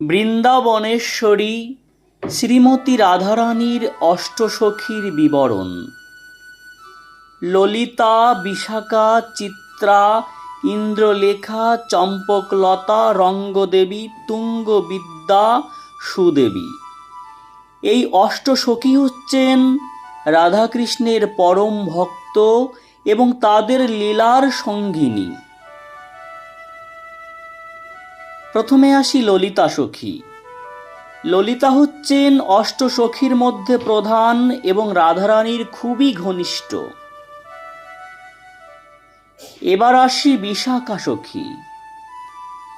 বৃন্দাবনেশ্বরী শ্রীমতী রাধারানীর অষ্টসখীর বিবরণ। ললিতা, বিশাখা, চিত্রা, ইন্দ্রলেখা, চম্পকলতা, রঙ্গদেবী, তুঙ্গবিদ্যা, সুদেবী। এই অষ্টসখী হচ্ছেন রাধাকৃষ্ণের পরম ভক্ত এবং তাদের লীলার সঙ্গিনী। প্রথমে আসি ললিতা সখী। ললিতা হচ্ছেন অষ্টসখীর মধ্যে প্রধান এবং রাধারানীর খুবই ঘনিষ্ঠ। এবার আসি বিশাখা সখী।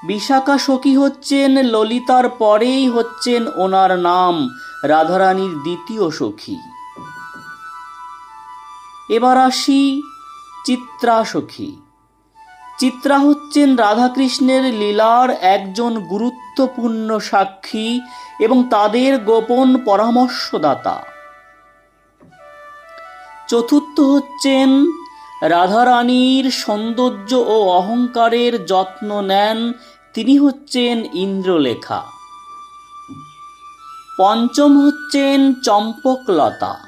বিশাখা সখী হচ্ছেন ললিতার পরেই হচ্ছেন ওনার নাম রাধারানীর দ্বিতীয় সখী। এবার আসি চিত্রা সখী। চিত্রা হচ্ছেন রাধাকৃষ্ণের লীলার একজন গুরুত্বপূর্ণ সাক্ষী এবং তাদের গোপন পরামর্শদাতা। চতুর্থ হচ্ছেন রাধারানীর সৌন্দর্য ও অহংকারের যত্ন নেন, তিনি হচ্ছেন ইন্দ্রলেখা। পঞ্চম হচ্ছেন চম্পকলতা।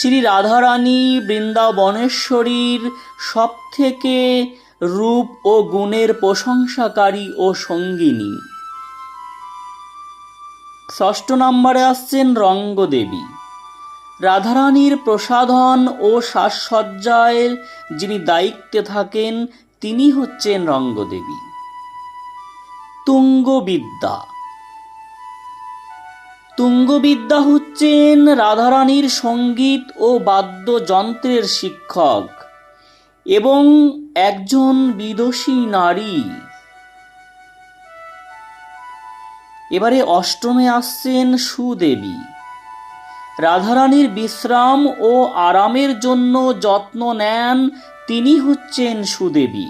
শ্রী রাধারানী বৃন্দাবনেশ্বরীর সবথেকে রূপ ও গুণের প্রশংসাকারী ও সঙ্গিনী। ষষ্ঠ নম্বরে আসছেন রঙ্গদেবী। রাধারানীর প্রসাধন ও সাজসজ্জায় যিনি দায়িত্বে থাকেন, তিনি হচ্ছেন রঙ্গদেবী। তুঙ্গবিদ্যা। তুঙ্গবিদ্যা হচ্ছেন রাধারানীর সংগীত ও বাদ্যযন্ত্রের শিক্ষক এবং একজন বিদুষী নারী। এবারে অষ্টমে আসছেন সুদেবী। রাধারানীর বিশ্রাম ও আরামের জন্য যত্ন নেন তিনি হচ্ছেন সুদেবী।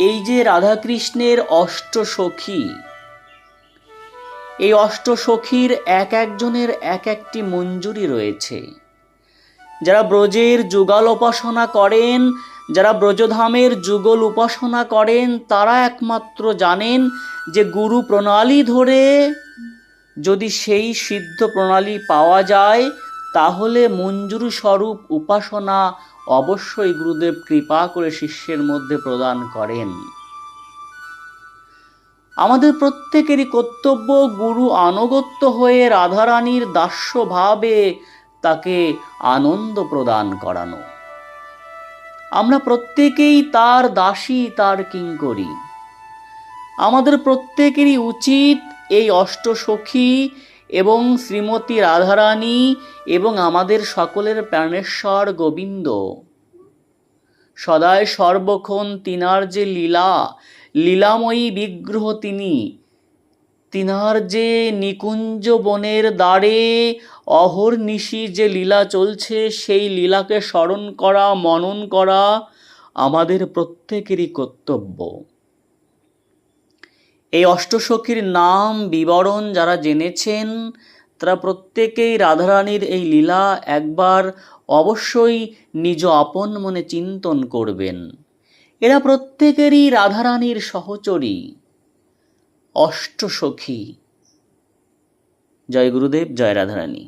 এই যে রাধাকৃষ্ণের অষ্টসখী। এই অষ্টসখীর এক একজনের এক একটি মঞ্জুরি রয়েছে। যারা ব্রজের যুগল উপাসনা করেন, যারা ব্রজধামের যুগল উপাসনা করেন, তারা একমাত্র জানেন যে গুরু প্রণালী ধরে যদি সেই সিদ্ধ প্রণালী পাওয়া যায়, তাহলে মঞ্জুরি স্বরূপ উপাসনা অবশ্যই গুরুদেব কৃপা করে শিষ্যের মধ্যে প্রদান করেন। আমাদের প্রত্যেকেরই কর্তব্য গুরু আনুগত্য হয়ে রাধারানীর দাস্যভাবে তাকে আনন্দ প্রদান করানো। আমরা প্রত্যেকেই তার দাসী, তার কিঙ্করি। আমাদের প্রত্যেকেরই উচিত এই অষ্টসখী এবং শ্রীমতী রাধারানী এবং আমাদের সকলের প্রাণেশ্বর গোবিন্দ। সদায় সর্বক্ষণ তিনার যে লীলা লীলাময়ী বিগ্রহ তিনি। তিনার যে নিকুঞ্জ বনের দ্বারে অহর্নিশি যে লীলা চলছে, সেই লীলাকে স্মরণ করা, মনন করা আমাদের প্রত্যেকেরই কর্তব্য। এই অষ্টসখীর নাম, বিবরণ যারা জেনেছেন, তারা প্রত্যেকেই রাধারানীর এই লীলা একবার অবশ্যই নিজ আপন মনে চিন্তন করবেন। এরা প্রত্যেকেরই রাধারানীর সহচরী অষ্টসখী। জয় গুরুদেব জয় রাধারানী।